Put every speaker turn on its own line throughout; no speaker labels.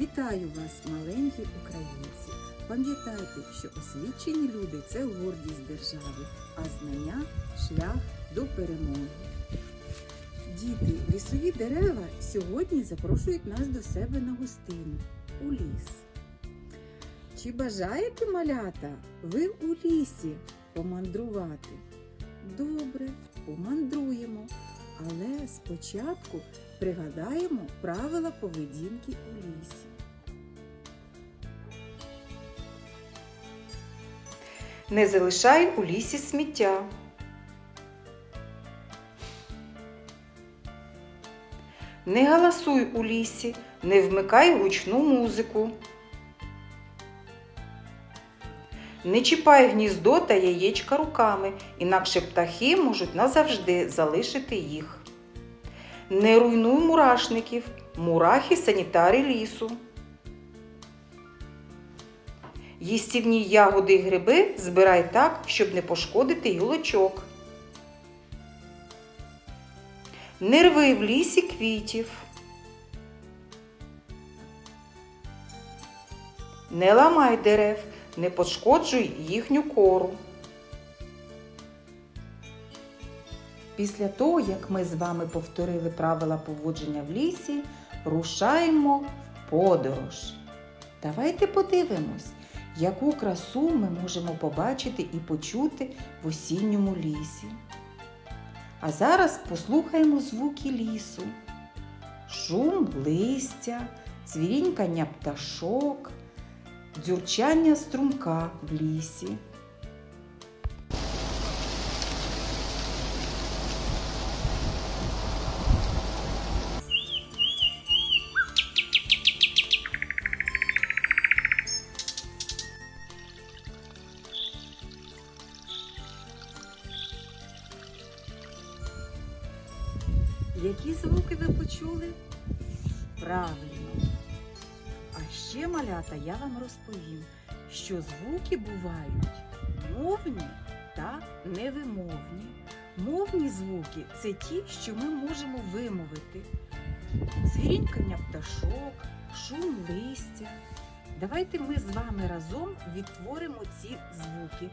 Вітаю вас, маленькі українці! Пам'ятайте, що освічені люди це гордість держави, а знання шлях до перемоги. Діти, лісові дерева сьогодні запрошують нас до себе на гостину у ліс. Чи бажаєте малята ви у лісі помандрувати? Добре, помандруємо, але спочатку пригадаємо правила поведінки у лісі.
Не залишай у лісі сміття. Не галасуй у лісі, не вмикай гучну музику. Не чіпай гніздо та яєчка руками, інакше птахи можуть назавжди залишити їх. Не руйнуй мурашників, мурахи санітари лісу. Їстівні ягоди й гриби збирай так, щоб не пошкодити гілочок. Не рви в лісі квітів. Не ламай дерев, не пошкоджуй їхню кору. Після того, як ми з вами повторили правила поводження в лісі, рушаємо в подорож. Давайте подивимось, яку красу ми можемо побачити і почути в осінньому лісі. А зараз послухаємо звуки лісу. Шум листя, цвірінькання пташок, дзюрчання струмка в лісі.
Які звуки ви почули? Правильно. Ще, малята, я вам розповім, що звуки бувають мовні та невимовні. Мовні звуки це ті, що ми можемо вимовити. Цвірінькання пташок, шум листя. Давайте ми з вами разом відтворимо ці звуки.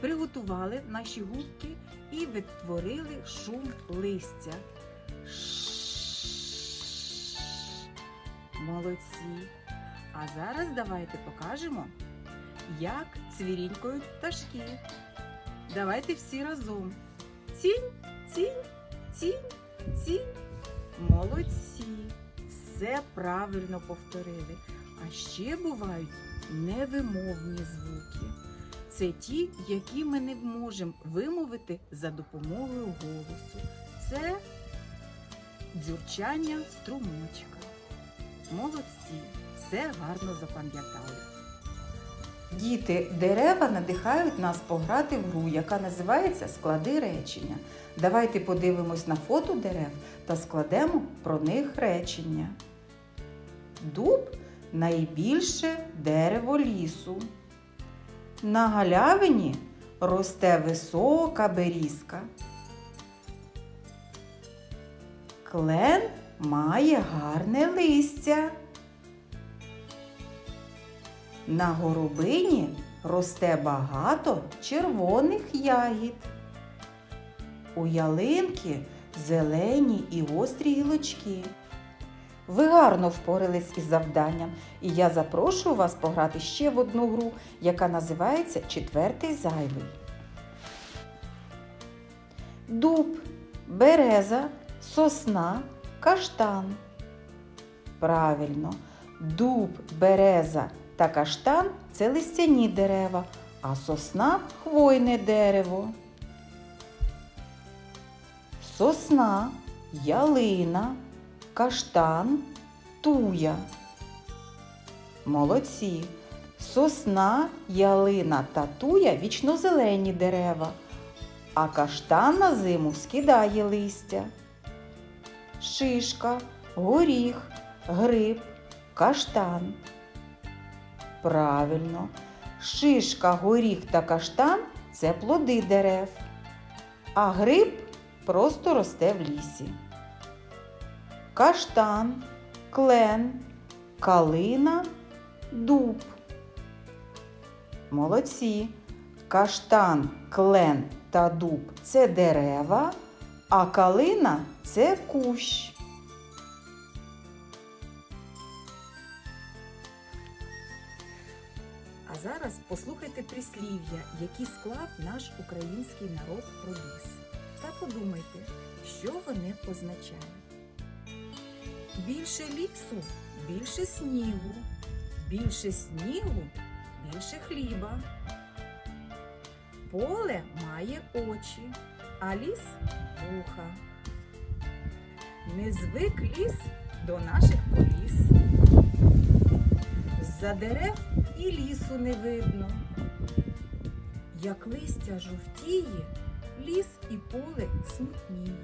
Приготували наші губки і відтворили шум листя. Молодці. А зараз давайте покажемо, як цвірінькають пташки. Давайте всі разом. Цінь, цінь, цінь, цінь. Молодці. Все правильно повторили. А ще бувають невимовні звуки. Це ті, які ми не можемо вимовити за допомогою голосу. Це дзюрчання струмочка. Молодці, все гарно запам'ятали.
Діти, дерева надихають нас пограти в гру, яка називається Склади речення. Давайте подивимось на фото дерев та складемо про них речення. Дуб найбільше дерево лісу. На галявині росте висока берізка. Клен має гарне листя. На горобині росте багато червоних ягід. У ялинки зелені і гострі гілочки. Ви гарно впорались із завданням, і я запрошую вас пограти ще в одну гру, яка називається Четвертий зайвий. Дуб, береза, сосна, каштан. Правильно, дуб, береза та каштан це листяні дерева, а сосна хвойне дерево. Сосна, ялина, каштан, туя. Молодці. Сосна, ялина та туя вічнозелені дерева, а каштан на зиму скидає листя. Шишка, горіх, гриб, каштан. Правильно, шишка, горіх та каштан це плоди дерев, а гриб просто росте в лісі. Каштан, клен, калина, дуб. Молодці. Каштан, клен та дуб це дерева, а калина це кущ.
Зараз послухайте прислів'я, які склав наш український народ про ліс. Та подумайте, що вони означають. Більше лісу, більше снігу, більше снігу, більше хліба. Поле має очі, а ліс вуха. Не звик ліс до наших коліс. З-за дерев і лісу не видно. Як листя жовтіє, ліс і поле смутніє.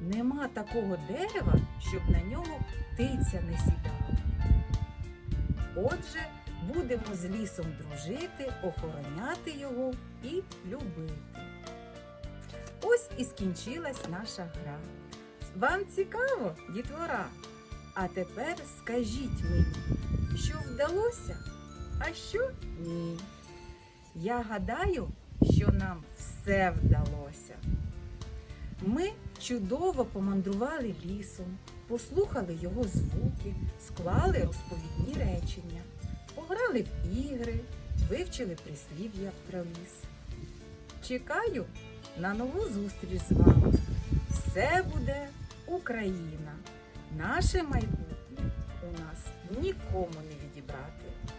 Нема такого дерева, щоб на нього птиця не сідала. Отже, будемо з лісом дружити, охороняти його і любити. Ось і скінчилась наша гра. Вам цікаво, дітвора? А тепер скажіть мені, що вдалося, а що ні. Я гадаю, що нам все вдалося. Ми чудово помандрували лісом, послухали його звуки, склали розповідні речення, пограли в ігри, вивчили прислів'я про ліс. Чекаю на нову зустріч з вами. Все буде Україна. Наше майбутнє у нас нікому не відібрати.